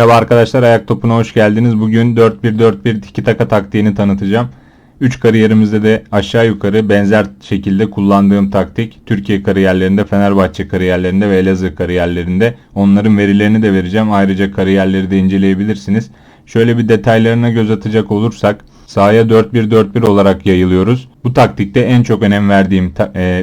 Merhaba arkadaşlar Ayak Topu'na hoş geldiniz. Bugün 4-1-4-1 tiki taka taktiğini tanıtacağım. 3 kariyerimizde de aşağı yukarı benzer şekilde kullandığım taktik. Türkiye kariyerlerinde, Fenerbahçe kariyerlerinde ve Elazığ kariyerlerinde. Onların verilerini de vereceğim. Ayrıca kariyerleri de inceleyebilirsiniz. Şöyle bir detaylarına göz atacak olursak sahaya 4-1-4-1 olarak yayılıyoruz. Bu taktikte en çok önem verdiğim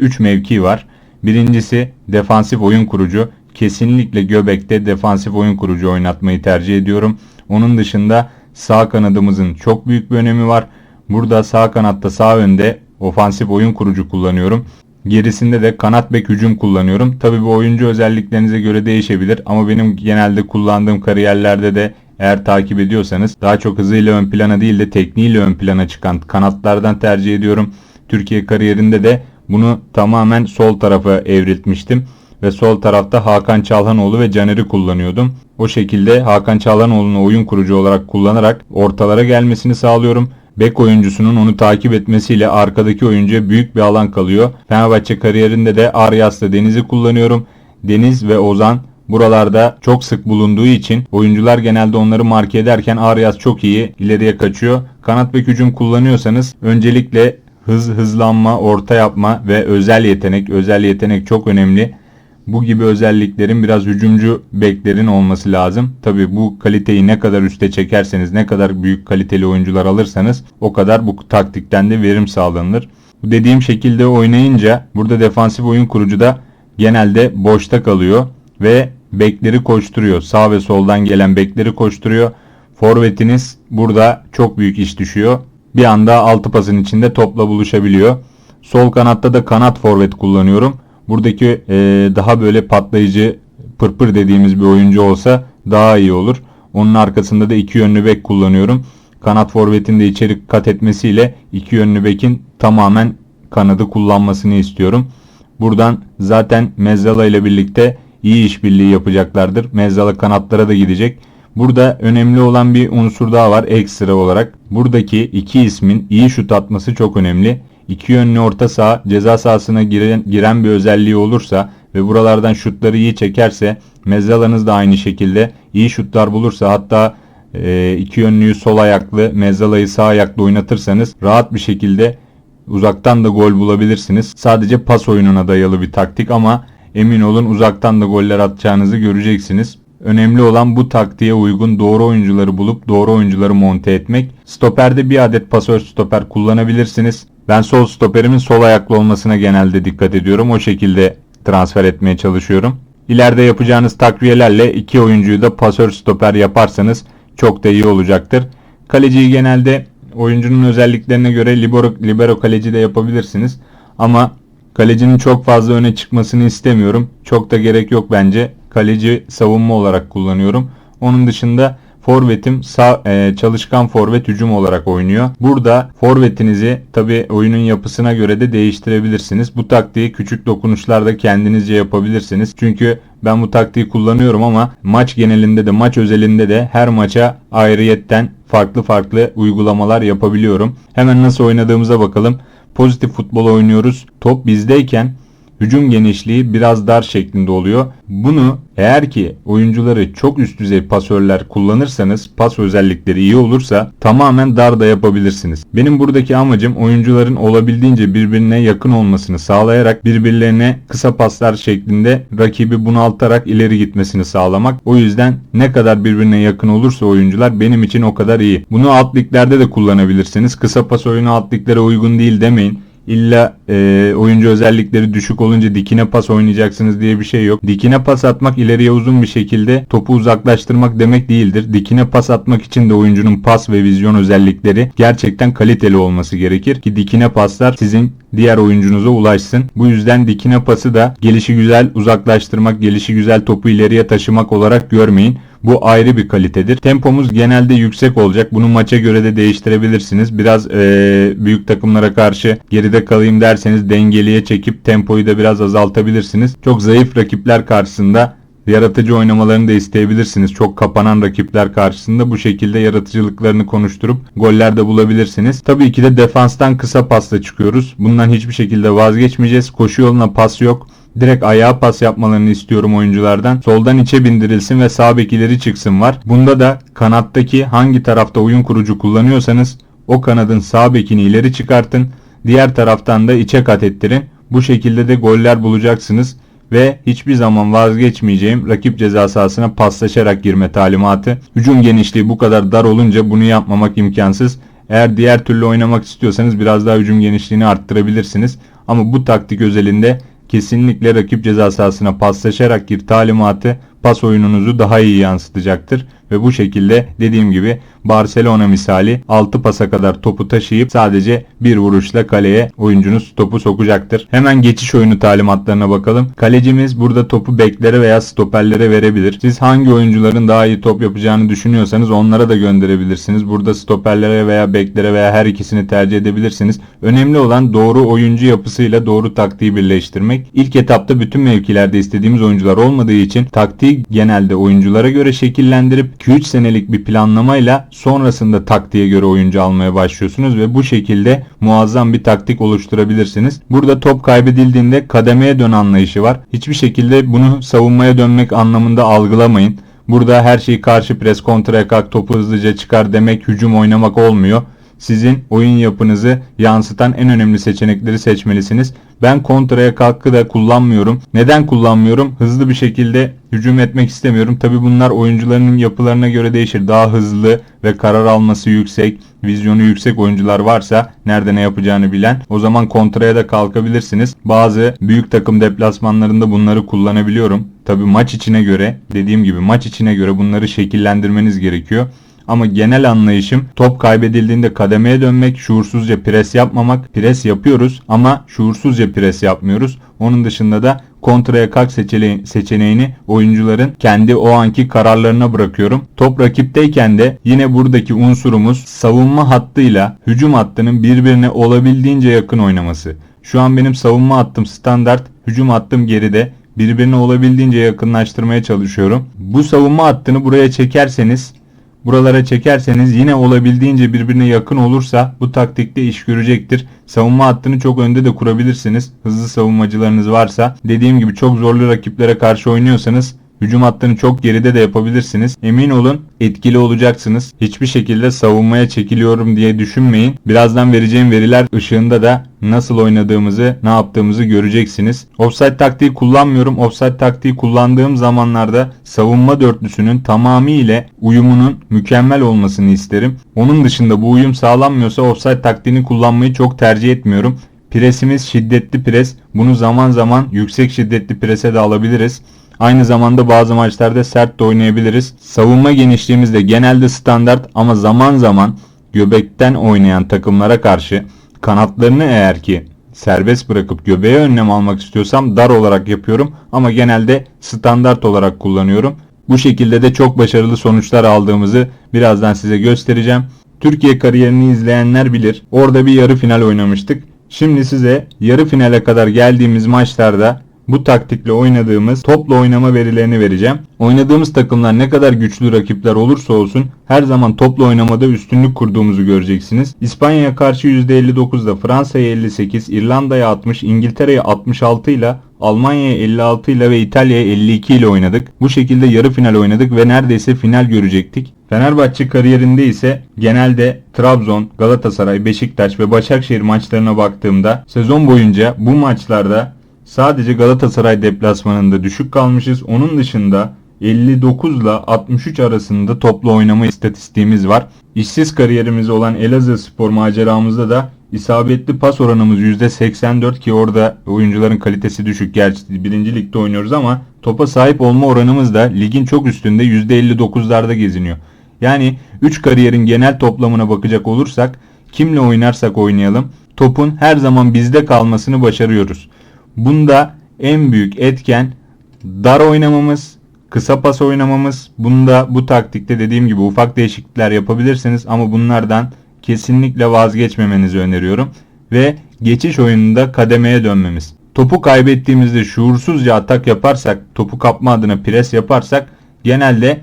3 mevki var. Birincisi defansif oyun kurucu kesinlikle göbekte defansif oyun kurucu oynatmayı tercih ediyorum. Onun dışında sağ kanadımızın çok büyük bir önemi var. Burada sağ kanatta sağ önde ofansif oyun kurucu kullanıyorum. Gerisinde de kanat bek hücum kullanıyorum. Tabi bu oyuncu özelliklerinize göre değişebilir ama benim genelde kullandığım kariyerlerde de eğer takip ediyorsanız daha çok hızıyla ön plana değil de tekniğiyle ön plana çıkan kanatlardan tercih ediyorum. Türkiye kariyerinde de bunu tamamen sol tarafa evriltmiştim ve sol tarafta Hakan Çalhanoğlu ve Caner'i kullanıyordum. O şekilde Hakan Çalhanoğlu'nu oyun kurucu olarak kullanarak ortalara gelmesini sağlıyorum. Bek oyuncusunun onu takip etmesiyle arkadaki oyuncuya büyük bir alan kalıyor. Fenerbahçe kariyerinde de Aryas'la Deniz'i kullanıyorum. Deniz ve Ozan buralarda çok sık bulunduğu için oyuncular genelde onları marke ederken Aryas çok iyi ileriye kaçıyor. Kanat bek hücum kullanıyorsanız öncelikle hız, hızlanma, orta yapma ve özel yetenek. Özel yetenek çok önemli. Bu gibi özelliklerin biraz hücumcu beklerin olması lazım. Tabi bu kaliteyi ne kadar üste çekerseniz, ne kadar büyük kaliteli oyuncular alırsanız o kadar bu taktikten de verim sağlanır. Bu dediğim şekilde oynayınca burada defansif oyun kurucu da genelde boşta kalıyor ve bekleri koşturuyor. Sağ ve soldan gelen bekleri koşturuyor. Forvetiniz burada çok büyük iş düşüyor. Bir anda altı pasın içinde topla buluşabiliyor. Sol kanatta da kanat forvet kullanıyorum. Buradaki e, daha böyle patlayıcı pırpır dediğimiz bir oyuncu olsa daha iyi olur. Onun arkasında da iki yönlü bek kullanıyorum. Kanat forvetin de içeri kat etmesiyle iki yönlü bekin tamamen kanadı kullanmasını istiyorum. Buradan zaten Mezzala ile birlikte iyi işbirliği yapacaklardır. Mezzala kanatlara da gidecek. Burada önemli olan bir unsur daha var ekstra olarak. Buradaki iki ismin iyi şut atması çok önemli iki yönlü orta saha ceza sahasına giren, giren bir özelliği olursa ve buralardan şutları iyi çekerse Mezzala'nız da aynı şekilde iyi şutlar bulursa hatta e, iki yönlüyü sol ayaklı Mezzala'yı sağ ayaklı oynatırsanız rahat bir şekilde uzaktan da gol bulabilirsiniz. Sadece pas oyununa dayalı bir taktik ama emin olun uzaktan da goller atacağınızı göreceksiniz. Önemli olan bu taktiğe uygun doğru oyuncuları bulup doğru oyuncuları monte etmek. Stoperde bir adet pasör stoper kullanabilirsiniz. Ben sol stoperimin sol ayaklı olmasına genelde dikkat ediyorum. O şekilde transfer etmeye çalışıyorum. İleride yapacağınız takviyelerle iki oyuncuyu da pasör stoper yaparsanız çok da iyi olacaktır. Kaleciyi genelde oyuncunun özelliklerine göre libero, libero kaleci de yapabilirsiniz. Ama kalecinin çok fazla öne çıkmasını istemiyorum. Çok da gerek yok bence. Kaleci savunma olarak kullanıyorum. Onun dışında Forvetim sağ e, çalışkan forvet hücum olarak oynuyor. Burada forvetinizi tabi oyunun yapısına göre de değiştirebilirsiniz. Bu taktiği küçük dokunuşlarda kendinizce yapabilirsiniz. Çünkü ben bu taktiği kullanıyorum ama maç genelinde de maç özelinde de her maça ayrıyetten farklı farklı uygulamalar yapabiliyorum. Hemen nasıl oynadığımıza bakalım. Pozitif futbol oynuyoruz. Top bizdeyken hücum genişliği biraz dar şeklinde oluyor. Bunu eğer ki oyuncuları çok üst düzey pasörler kullanırsanız pas özellikleri iyi olursa tamamen dar da yapabilirsiniz. Benim buradaki amacım oyuncuların olabildiğince birbirine yakın olmasını sağlayarak birbirlerine kısa paslar şeklinde rakibi bunaltarak ileri gitmesini sağlamak. O yüzden ne kadar birbirine yakın olursa oyuncular benim için o kadar iyi. Bunu alt liglerde de kullanabilirsiniz. Kısa pas oyunu alt uygun değil demeyin. İlla e, oyuncu özellikleri düşük olunca dikine pas oynayacaksınız diye bir şey yok. Dikine pas atmak ileriye uzun bir şekilde topu uzaklaştırmak demek değildir. Dikine pas atmak için de oyuncunun pas ve vizyon özellikleri gerçekten kaliteli olması gerekir ki dikine paslar sizin diğer oyuncunuza ulaşsın. Bu yüzden dikine pası da gelişi güzel uzaklaştırmak, gelişi güzel topu ileriye taşımak olarak görmeyin. Bu ayrı bir kalitedir. Tempomuz genelde yüksek olacak. Bunu maça göre de değiştirebilirsiniz. Biraz e, büyük takımlara karşı geride kalayım derseniz dengeliye çekip tempoyu da biraz azaltabilirsiniz. Çok zayıf rakipler karşısında yaratıcı oynamalarını da isteyebilirsiniz. Çok kapanan rakipler karşısında bu şekilde yaratıcılıklarını konuşturup goller de bulabilirsiniz. Tabii ki de defanstan kısa pasla çıkıyoruz. Bundan hiçbir şekilde vazgeçmeyeceğiz. Koşu yoluna pas yok. Direkt ayağa pas yapmalarını istiyorum oyunculardan. Soldan içe bindirilsin ve sağ bek ileri çıksın var. Bunda da kanattaki hangi tarafta oyun kurucu kullanıyorsanız o kanadın sağ bekini ileri çıkartın. Diğer taraftan da içe kat ettirin. Bu şekilde de goller bulacaksınız ve hiçbir zaman vazgeçmeyeceğim rakip ceza sahasına paslaşarak girme talimatı. Hücum genişliği bu kadar dar olunca bunu yapmamak imkansız. Eğer diğer türlü oynamak istiyorsanız biraz daha hücum genişliğini arttırabilirsiniz. Ama bu taktik özelinde kesinlikle rakip ceza sahasına paslaşarak gir talimatı pas oyununuzu daha iyi yansıtacaktır. Ve bu şekilde dediğim gibi Barcelona misali 6 pasa kadar topu taşıyıp sadece bir vuruşla kaleye oyuncunuz topu sokacaktır. Hemen geçiş oyunu talimatlarına bakalım. Kalecimiz burada topu beklere veya stoperlere verebilir. Siz hangi oyuncuların daha iyi top yapacağını düşünüyorsanız onlara da gönderebilirsiniz. Burada stoperlere veya beklere veya her ikisini tercih edebilirsiniz. Önemli olan doğru oyuncu yapısıyla doğru taktiği birleştirmek. İlk etapta bütün mevkilerde istediğimiz oyuncular olmadığı için taktiği genelde oyunculara göre şekillendirip 2-3 senelik bir planlamayla sonrasında taktiğe göre oyuncu almaya başlıyorsunuz ve bu şekilde muazzam bir taktik oluşturabilirsiniz. Burada top kaybedildiğinde kademeye dön anlayışı var. Hiçbir şekilde bunu savunmaya dönmek anlamında algılamayın. Burada her şeyi karşı pres kontraya kalk topu hızlıca çıkar demek hücum oynamak olmuyor sizin oyun yapınızı yansıtan en önemli seçenekleri seçmelisiniz. Ben kontraya kalkı da kullanmıyorum. Neden kullanmıyorum? Hızlı bir şekilde hücum etmek istemiyorum. Tabi bunlar oyuncuların yapılarına göre değişir. Daha hızlı ve karar alması yüksek, vizyonu yüksek oyuncular varsa nerede ne yapacağını bilen o zaman kontraya da kalkabilirsiniz. Bazı büyük takım deplasmanlarında bunları kullanabiliyorum. Tabi maç içine göre dediğim gibi maç içine göre bunları şekillendirmeniz gerekiyor. Ama genel anlayışım top kaybedildiğinde kademeye dönmek, şuursuzca pres yapmamak. Pres yapıyoruz ama şuursuzca pres yapmıyoruz. Onun dışında da kontraya kalk seçeneğini oyuncuların kendi o anki kararlarına bırakıyorum. Top rakipteyken de yine buradaki unsurumuz savunma hattıyla hücum hattının birbirine olabildiğince yakın oynaması. Şu an benim savunma hattım standart, hücum hattım geride birbirine olabildiğince yakınlaştırmaya çalışıyorum. Bu savunma hattını buraya çekerseniz buralara çekerseniz yine olabildiğince birbirine yakın olursa bu taktikte iş görecektir. Savunma hattını çok önde de kurabilirsiniz. Hızlı savunmacılarınız varsa. Dediğim gibi çok zorlu rakiplere karşı oynuyorsanız Hücum hattını çok geride de yapabilirsiniz. Emin olun etkili olacaksınız. Hiçbir şekilde savunmaya çekiliyorum diye düşünmeyin. Birazdan vereceğim veriler ışığında da nasıl oynadığımızı, ne yaptığımızı göreceksiniz. Offside taktiği kullanmıyorum. Offside taktiği kullandığım zamanlarda savunma dörtlüsünün tamamıyla uyumunun mükemmel olmasını isterim. Onun dışında bu uyum sağlanmıyorsa offside taktiğini kullanmayı çok tercih etmiyorum. Presimiz şiddetli pres. Bunu zaman zaman yüksek şiddetli prese de alabiliriz. Aynı zamanda bazı maçlarda sert de oynayabiliriz. Savunma genişliğimiz de genelde standart ama zaman zaman göbekten oynayan takımlara karşı kanatlarını eğer ki serbest bırakıp göbeğe önlem almak istiyorsam dar olarak yapıyorum ama genelde standart olarak kullanıyorum. Bu şekilde de çok başarılı sonuçlar aldığımızı birazdan size göstereceğim. Türkiye kariyerini izleyenler bilir. Orada bir yarı final oynamıştık. Şimdi size yarı finale kadar geldiğimiz maçlarda bu taktikle oynadığımız topla oynama verilerini vereceğim. Oynadığımız takımlar ne kadar güçlü rakipler olursa olsun her zaman topla oynamada üstünlük kurduğumuzu göreceksiniz. İspanya'ya karşı %59'da, Fransa'ya 58, İrlanda'ya 60, İngiltere'ye 66 ile Almanya'ya 56 ile ve İtalya'ya 52 ile oynadık. Bu şekilde yarı final oynadık ve neredeyse final görecektik. Fenerbahçe kariyerinde ise genelde Trabzon, Galatasaray, Beşiktaş ve Başakşehir maçlarına baktığımda sezon boyunca bu maçlarda Sadece Galatasaray deplasmanında düşük kalmışız. Onun dışında 59 ile 63 arasında toplu oynama istatistiğimiz var. İşsiz kariyerimiz olan Elazığ spor maceramızda da isabetli pas oranımız %84 ki orada oyuncuların kalitesi düşük. Gerçi birinci ligde oynuyoruz ama topa sahip olma oranımız da ligin çok üstünde %59'larda geziniyor. Yani 3 kariyerin genel toplamına bakacak olursak kimle oynarsak oynayalım topun her zaman bizde kalmasını başarıyoruz. Bunda en büyük etken dar oynamamız, kısa pas oynamamız. Bunda bu taktikte dediğim gibi ufak değişiklikler yapabilirsiniz ama bunlardan kesinlikle vazgeçmemenizi öneriyorum. Ve geçiş oyununda kademeye dönmemiz. Topu kaybettiğimizde şuursuzca atak yaparsak, topu kapma adına pres yaparsak genelde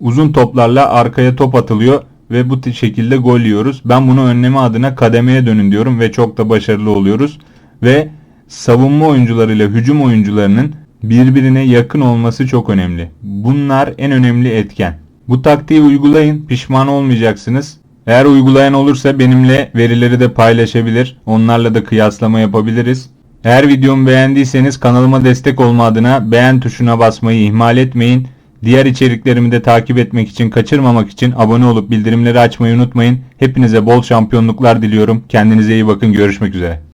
uzun toplarla arkaya top atılıyor ve bu şekilde gol yiyoruz. Ben bunu önleme adına kademeye dönün diyorum ve çok da başarılı oluyoruz. Ve savunma oyuncularıyla hücum oyuncularının birbirine yakın olması çok önemli. Bunlar en önemli etken. Bu taktiği uygulayın, pişman olmayacaksınız. Eğer uygulayan olursa benimle verileri de paylaşabilir. Onlarla da kıyaslama yapabiliriz. Eğer videomu beğendiyseniz kanalıma destek olma adına beğen tuşuna basmayı ihmal etmeyin. Diğer içeriklerimi de takip etmek için, kaçırmamak için abone olup bildirimleri açmayı unutmayın. Hepinize bol şampiyonluklar diliyorum. Kendinize iyi bakın. Görüşmek üzere.